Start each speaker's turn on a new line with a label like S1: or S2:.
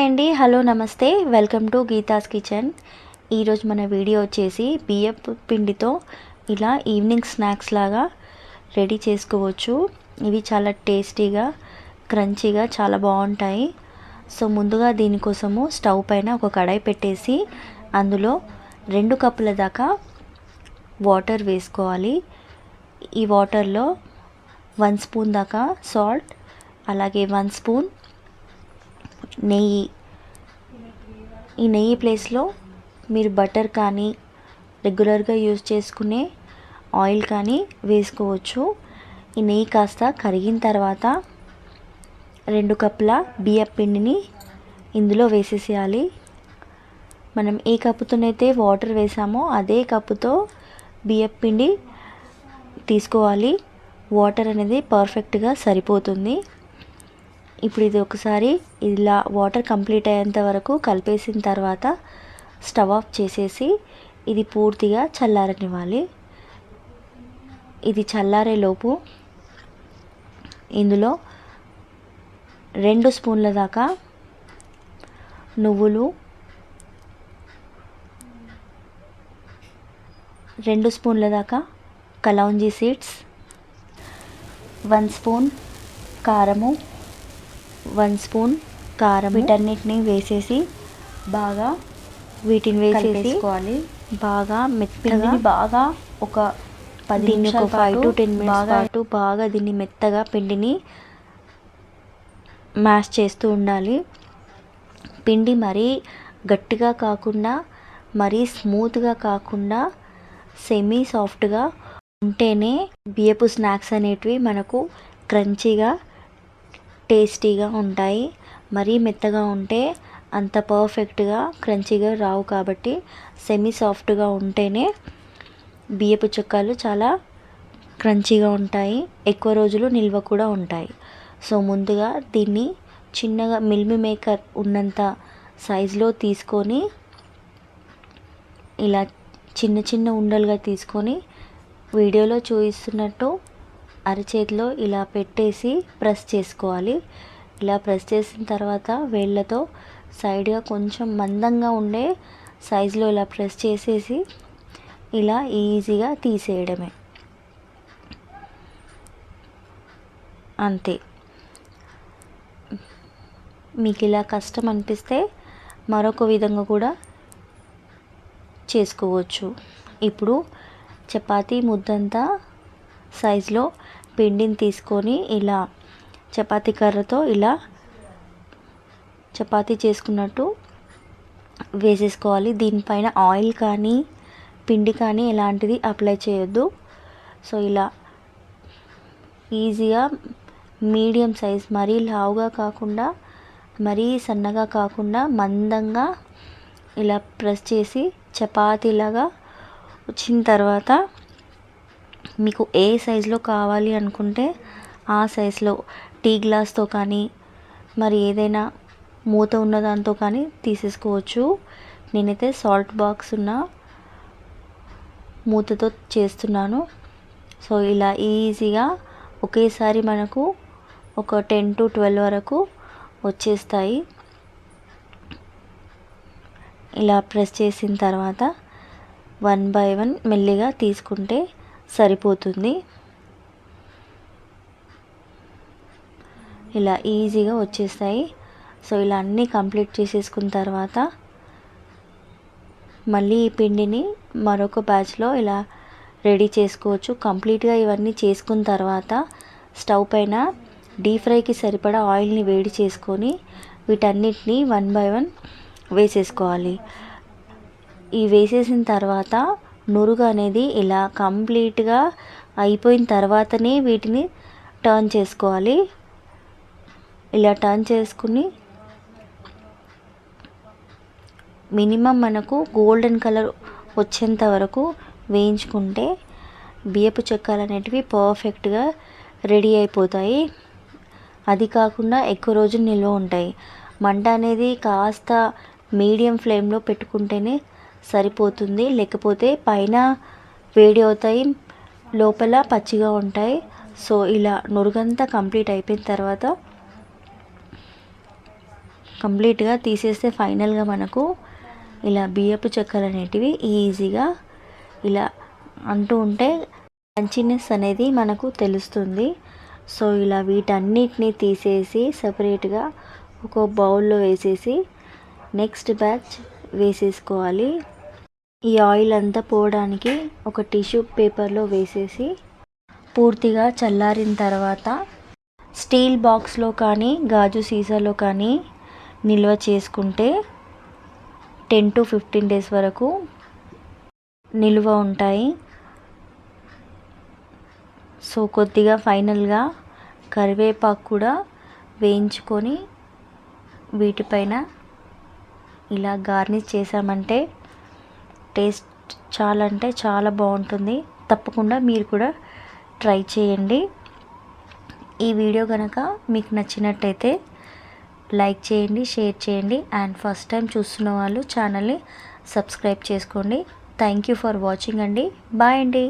S1: Hi అండి. Hello namaste. Welcome to Geetha's kitchen. ఈరోజు మన వీడియో వచ్చేసి బియ్యపు పిండితో ఇలా ఈవినింగ్ స్నాక్స్ లాగా రెడీ చేసుకోవచ్చు. ఇవి చాలా టేస్టీగా క్రంచీగా చాలా బాగుంటాయి. సో ముందుగా దీనికోసము స్టవ్ పైన ఒక కడాయి పెట్టేసి అందులో రెండు కప్పుల దాకా వాటర్ వేసుకోవాలి. ఈ వాటర్లో వన్ స్పూన్ దాకా సాల్ట్ అలాగే వన్ స్పూన్ నెయ్యి. ఈ నెయ్యి ప్లేస్లో మీరు బటర్ కానీ రెగ్యులర్గా యూజ్ చేసుకునే ఆయిల్ కానీ వేసుకోవచ్చు. ఈ నెయ్యి కాస్త కరిగిన తర్వాత రెండు కప్పుల బియ్యం పిండిని ఇందులో వేసేసేయాలి. మనం ఏ కప్పుతోనైతే వాటర్ వేసామో అదే కప్పుతో బియ్యం పిండి తీసుకోవాలి. వాటర్ అనేది పర్ఫెక్ట్గా సరిపోతుంది. ఇప్పుడు ఇది ఒకసారి ఇలా వాటర్ కంప్లీట్ అయ్యేంత వరకు కలిపేసిన తర్వాత స్టవ్ ఆఫ్ చేసేసి ఇది పూర్తిగా చల్లారనివ్వాలి. ఇది చల్లారేలోపు ఇందులో రెండు స్పూన్ల దాకా నువ్వులు రెండు స్పూన్ల దాకా కలౌంజీ సీడ్స్ వన్ స్పూన్ కారము వన్ స్పూన్ కారం వీటన్నిటిని వేసేసి బాగా వీటిని వేసేసుకోవాలి బాగా మెత్తగా బాగా ఒక పది దీన్ని ఒక ఫైవ్ టు టెన్ మినిట్స్ పాటు బాగా దీన్ని మెత్తగా పిండిని మ్యాష్ చేస్తూ ఉండాలి. పిండి మరీ గట్టిగా కాకుండా మరీ స్మూత్గా కాకుండా సెమీ సాఫ్ట్గా ఉంటేనే బియ్యపు స్నాక్స్ అనేటివి మనకు క్రంచీగా టేస్టీగా ఉంటాయి. మరీ మెత్తగా ఉంటే అంత పర్ఫెక్ట్గా క్రంచీగా రావు కాబట్టి సెమీ సాఫ్ట్గా ఉంటేనే బియ్యపు చుక్కలు చాలా క్రంచీగా ఉంటాయి. ఎక్కువ రోజులు నిల్వ కూడా ఉంటాయి. సో ముందుగా దీన్ని చిన్నగా మిల్మి మేకర్ ఉన్నంత సైజులో తీసుకొని ఇలా చిన్న చిన్న ఉండలుగా తీసుకొని వీడియోలో చూపిస్తున్నట్టు అరచేతిలో ఇలా పెట్టేసి ప్రెస్ చేసుకోవాలి. ఇలా ప్రెస్ చేసిన తర్వాత వేళ్ళతో సైడ్గా కొంచెం మందంగా ఉండే సైజులో ఇలా ప్రెస్ చేసేసి ఇలా ఈజీగా తీసేయడమే. అంతే. మీకు ఇలా కష్టం అనిపిస్తే మరొక విధంగా కూడా చేసుకోవచ్చు. ఇప్పుడు చపాతీ ముద్దంతా సైజులో పిండిని తీసుకొని ఇలా చపాతీ కర్రతో ఇలా చపాతీ చేసుకున్నట్టు వేసేసుకోవాలి. దీనిపైన ఆయిల్ కానీ పిండి కానీ ఎలాంటిది అప్లై చేయొద్దు. సో ఇలా ఈజీగా మీడియం సైజ్ మరీ లావుగా కాకుండా మరీ సన్నగా కాకుండా మందంగా ఇలా ప్రెస్ చేసి చపాతీలాగా వచ్చిన తర్వాత మీకు ఏ సైజులో కావాలి అనుకుంటే ఆ సైజులో టీ గ్లాస్తో కానీ మరి ఏదైనా మూత ఉన్న దాంతో కానీ తీసేసుకోవచ్చు. నేనైతే సాల్ట్ బాక్స్ ఉన్న మూతతో చేస్తున్నాను. సో ఇలా ఈజీగా ఒకేసారి మనకు ఒక టెన్ టు ట్వెల్వ్ వరకు వచ్చేస్తాయి. ఇలా ప్రెస్ చేసిన తర్వాత వన్ బై వన్ మెల్లిగా తీసుకుంటే సరిపోతుంది. ఇలా ఈజీగా వచ్చేస్తాయి. సో ఇలా అన్నీ కంప్లీట్ చేసేసుకున్న తర్వాత మళ్ళీ ఈ పిండిని మరొక బ్యాచ్లో ఇలా రెడీ చేసుకోవచ్చు. కంప్లీట్గా ఇవన్నీ చేసుకున్న తర్వాత స్టవ్ పైన డీప్ ఫ్రైకి సరిపడా ఆయిల్ని వేడి చేసుకొని వీటన్నిటిని వన్ బై వన్ వేసేసుకోవాలి. ఈ వేసేసిన తర్వాత నురుగు అనేది ఇలా కంప్లీట్గా అయిపోయిన తర్వాతనే వీటిని టర్న్ చేసుకోవాలి. ఇలా టర్న్ చేసుకుని మినిమం మనకు గోల్డెన్ కలర్ వచ్చేంత వరకు వేయించుకుంటే బియ్యపు చెక్కలు అనేటివి పర్ఫెక్ట్గా రెడీ అయిపోతాయి. అది కాకుండా ఎక్కువ రోజులు నిల్వ ఉంటాయి. మంట అనేది కాస్త మీడియం ఫ్లేమ్లో పెట్టుకుంటేనే సరిపోతుంది. లేకపోతే పైన వేడి అవుతాయి లోపల పచ్చిగా ఉంటాయి. సో ఇలా నురుగంతా కంప్లీట్ అయిపోయిన తర్వాత కంప్లీట్గా తీసేస్తే ఫైనల్గా మనకు ఇలా బియ్యపు చెక్కలు అనేటివి ఈజీగా ఇలా అంటూ ఉంటే మంచినెస్ అనేది మనకు తెలుస్తుంది. సో ఇలా వీటన్నిటిని తీసేసి సపరేట్గా ఒక బౌల్లో వేసేసి నెక్స్ట్ బ్యాచ్ వేసేసుకోవాలి. ఈ ఆయిల్ అంతా పోవడానికి ఒక టిష్యూ పేపర్లో వేసేసి పూర్తిగా చల్లారిన తర్వాత స్టీల్ బాక్స్లో కానీ గాజు సీసాలో కానీ నిల్వ చేసుకుంటే టెన్ టు ఫిఫ్టీన్ డేస్ వరకు నిల్వ ఉంటాయి. సో కొద్దిగా ఫైనల్గా కరివేపాకు కూడా వేయించుకొని వీటిపైన ఇలా గార్నిష్ చేసామంటే టేస్ట్ చాలా అంటే చాలా బాగుంటుంది. తప్పకుండా మీరు కూడా ట్రై చేయండి. ఈ వీడియో కనుక మీకు నచ్చినట్టయితే లైక్ చేయండి షేర్ చేయండి. అండ్ ఫస్ట్ టైం చూస్తున్న వాళ్ళు ఛానల్ని సబ్స్క్రైబ్ చేసుకోండి. థ్యాంక్ యూ ఫర్ వాచింగ్ అండి. బాయ్ అండి.